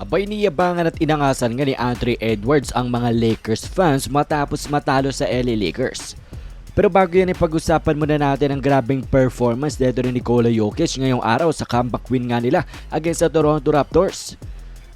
Abay niyabangan at inangasan nga ni Andre Edwards ang mga Lakers fans matapos matalo sa LA Lakers. Pero bago yan ipag-usapan muna natin ang grabing performance dito ni Nikola Jokic ngayong araw sa comeback win nga nila against sa Toronto Raptors.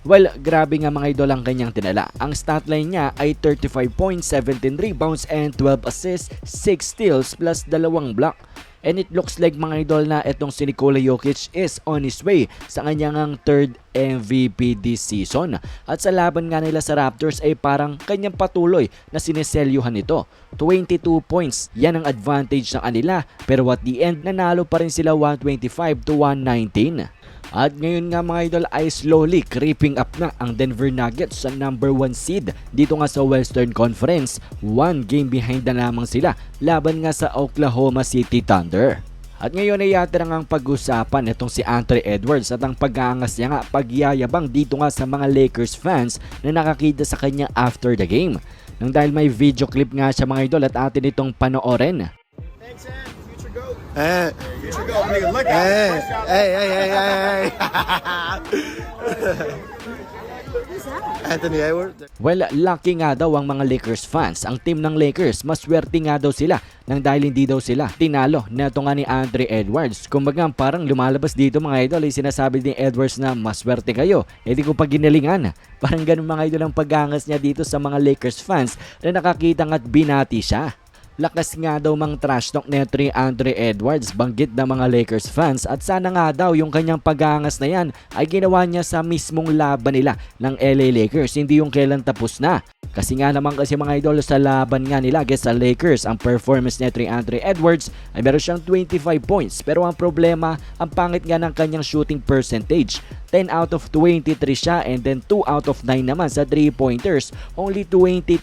Well, grabe nga mga idol ang kanyang tinala. Ang stat line niya ay 35 points, 17 rebounds, and 12 assists, 6 steals plus dalawang block. And it looks like mga idol na itong si Nikola Jokic is on his way sa kanyang ang third MVP this season. At sa laban nga nila sa Raptors ay parang kanyang patuloy na sineselyuhan ito. 22 points, yan ang advantage ng kanila. Pero at the end, nanalo pa rin sila 125 to 119. At ngayon nga mga idol ay slowly creeping up na ang Denver Nuggets sa number 1 seed dito nga sa Western Conference. One game behind na lamang sila laban nga sa Oklahoma City Thunder. At ngayon ay yatirang ang pag-usapan itong si Andre Edwards at ang pag-aangas niya nga pagyayabang dito nga sa mga Lakers fans na nakakita sa kanya after the game. Nang dahil may video clip nga siya mga idol at atin itong panoorin. Thanks. Hey, out. hey, hey, hey, hey. Anthony Edwards. Well, lucky nga daw ang mga Lakers fans. Ang team ng Lakers, maswerte nga daw sila nang dahil hindi daw sila tinalo na ito nga ni Andre Edwards. Kumbaga parang lumalabas dito mga idol ay sinasabi ni Edwards na maswerte kayo. E di ko pa ginalingan. Parang ganun mga idol ang pagangas niya dito sa mga Lakers fans na nakakita at binati siya. Lakas nga daw mang trash talk neto ni Andre Edwards banggit ng mga Lakers fans at sana nga daw yung kanyang pagangas na yan ay ginawa niya sa mismong laban nila ng LA Lakers hindi yung kailan tapos na. Kasi nga naman kasi mga idol sa laban nga nila against sa Lakers ang performance ni Andre Edwards ay meron siyang 25 points. Pero ang problema ang pangit nga ng kanyang shooting percentage. 10 out of 23 siya and then 2 out of 9 naman sa 3 pointers only 22%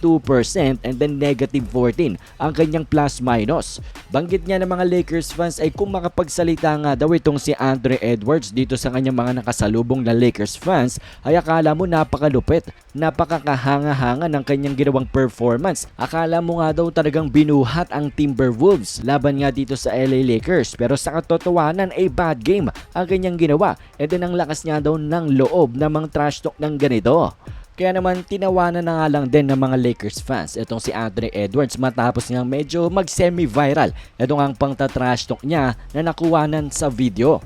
and then negative 14 ang kanyang plus minus. Banggit niya ng mga Lakers fans ay kung makapagsalita nga daw itong si Andre Edwards dito sa kanyang mga nakasalubong na Lakers fans ay akala mo napakalupit, napakakahanga-hanga ng kanyang ginawang performance. Akala mo nga daw talagang binuhat ang Timberwolves laban nga dito sa LA Lakers pero sa katotohanan ay bad game ang kanyang ginawa and then ang lakas niya daw ng loob ng mga trash talk ng ganito. Kaya naman tinawanan na nga lang din ng mga Lakers fans itong si Andre Edwards matapos niyang medyo mag-semi-viral itong ang pangta-trash talk niya na nakuwanan sa video.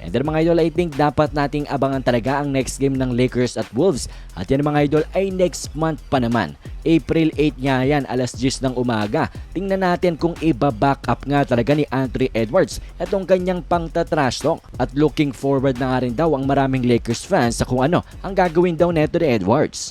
And then mga idol, I think dapat nating abangan talaga ang next game ng Lakers at Wolves. At yan mga idol ay next month pa naman. April 8 nga yan, alas 10 ng umaga. Tingnan natin kung iba-back up nga talaga ni Andre Edwards itong kanyang pangta-trash talk. At looking forward na nga rin daw ang maraming Lakers fans sa kung ano ang gagawin daw neto ni Edwards.